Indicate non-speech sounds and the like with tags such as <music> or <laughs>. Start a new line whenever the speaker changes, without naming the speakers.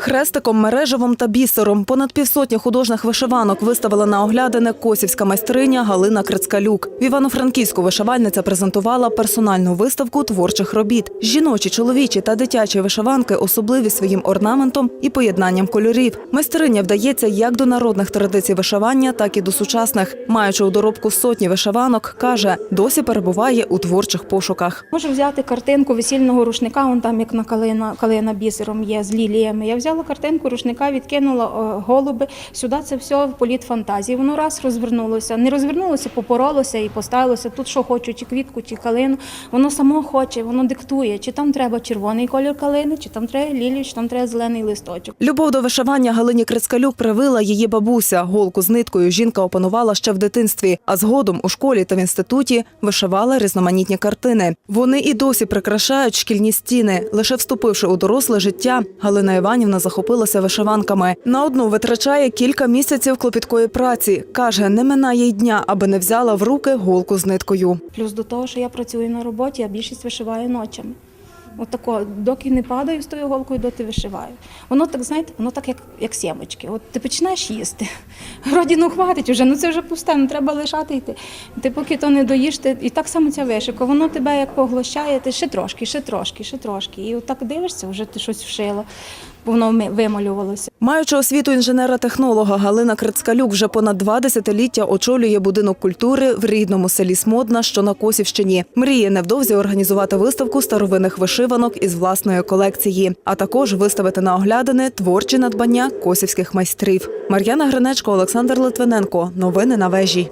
Хрестиком, мережевом та бісером понад півсотні художніх вишиванок виставила на оглядини косівська майстриня Галина Крицкалюк. В Івано-Франківську вишивальниця презентувала персональну виставку творчих робіт. Жіночі, чоловічі та дитячі вишиванки особливі своїм орнаментом і поєднанням кольорів. Майстриня вдається як до народних традицій вишивання, так і до сучасних. Маючи у доробку сотні вишиванок, каже, досі перебуває у творчих пошуках.
Можу взяти картинку весільного рушника, он там як на калина, калина бісером є з ліліями. Я взяла картинку рушника, відкинула голуби. Сюди це все політ фантазії. Воно раз розвернулося. Не розвернулося, попоролося і поставилося. Тут що хочу, чи квітку, чи калину. Воно само хоче, воно диктує, чи там треба червоний колір калини, чи там треба лілію, чи там треба зелений листочок.
Любов до вишивання Галині Крицкалюк привила її бабуся. Голку з ниткою жінка опанувала ще в дитинстві, а згодом у школі та в інституті вишивала різноманітні картини. Вони і досі прикрашають шкільні стіни. Лише вступивши у доросле життя, Галина Іванівна захопилася вишиванками. На одну витрачає кілька місяців клопіткої праці. Каже, не минає й дня, аби не взяла в руки голку з ниткою.
Плюс до того, що я працюю на роботі, я більшість вишиваю ночами. От тако, доки не падаю з тою голкою, доти вишиваю. Воно так, знаєте, воно так як, як сімочки. От ти починаєш їсти. <laughs> Вроді ну хватить уже, ну це вже пусте, ну треба лишати йти. Ти поки то не доїш, ти, і так само ця вишивка, воно тебе як поглощає, ти ще трошки, ще трошки, ще трошки. І отак дивишся, вже ти щось вшила, воно ми- вималювалося.
Маючи освіту інженера-технолога, Галина Крицкалюк вже понад два десятиліття очолює будинок культури в рідному селі Смодна, що на Косівщині. Мріє невдовзі організувати виставку старовинних вишиванок із власної колекції, а також виставити на оглядини творчі надбання косівських майстрів. Мар'яна Гринечко, Олександр Литвиненко. Новини на вежі.